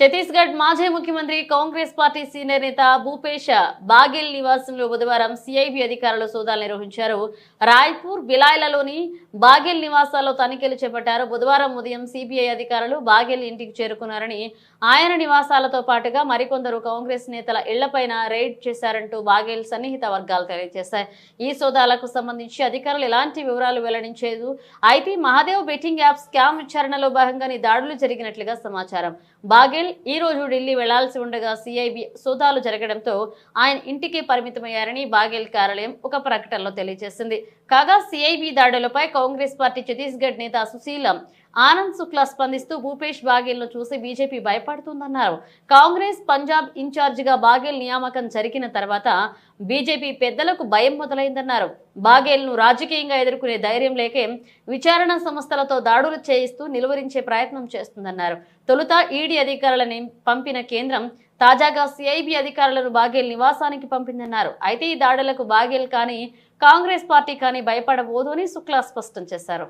ఛత్తీస్గఢ్ మాజీ ముఖ్యమంత్రి Congress party senior నేత భూపేష్ బాగెల్ నివాసంలో బుధవారం సిఐబి అధికారులు సోదాలు నిర్వహించారు. రాయ్పూర్ బిలాయ్లలోని బాగెల్ నివాసాల్లో తనిఖీలు చేపట్టారు. బుధవారం ఉదయం సిబిఐ అధికారులు బాగెల్ ఇంటికి చేరుకున్నారని ఆయన నివాసాలతో పాటుగా మరికొందరు కాంగ్రెస్ నేతల ఇళ్ళపైన రైడ్ చేశారంటూ బాగెల్ సన్నిహిత వర్గాలు తెలియజేశాయి. ఈ సోదాలకు సంబంధించి అధికారులు ఎలాంటి వివరాలు వెల్లడించేదు? అయితే మహాదేవ్ బెట్టింగ్ యాప్ స్కామ్ విచారణలో భాగంగా దాడులు జరిగినట్లుగా సమాచారం. బాగెల్ ఈ రోజు ఢిల్లీ వెళ్ళాల్సి ఉండగా సిఐబి సోదాలు జరగడంతో ఆయన ఇంటికి పరిమితమయ్యారని బాగెల్ కార్యాలయం ఒక ప్రకటనలో తెలియజేసింది. కాగా సిఐబి దాడులపై కాంగ్రెస్ పార్టీ ఛత్తీస్గఢ్ నేత సుశీలం ఆనంద్ శుక్లా స్పందిస్తూ భూపేష్ బాగెల్ను చూసి బీజేపీ భయపడుతుందన్నారు. కాంగ్రెస్ పంజాబ్ ఇన్ఛార్జిగా బాగెల్ నియామకం జరిగిన తర్వాత బీజేపీ పెద్దలకు భయం మొదలైందన్నారు. బాగేల్ను రాజకీయంగా ఎదుర్కొనే ధైర్యం లేకే విచారణ సంస్థలతో దాడులు చేయిస్తూ నిలువరించే ప్రయత్నం చేస్తుందన్నారు. తొలుత ఈడీ అధికారులని పంపిన కేంద్రం తాజాగా సిఐబి అధికారులను బాగేల్ నివాసానికి పంపిందన్నారు. అయితే ఈ దాడులకు బాగేల్ కానీ కాంగ్రెస్ పార్టీ కానీ భయపడబోదు అని శుక్లా స్పష్టం చేశారు.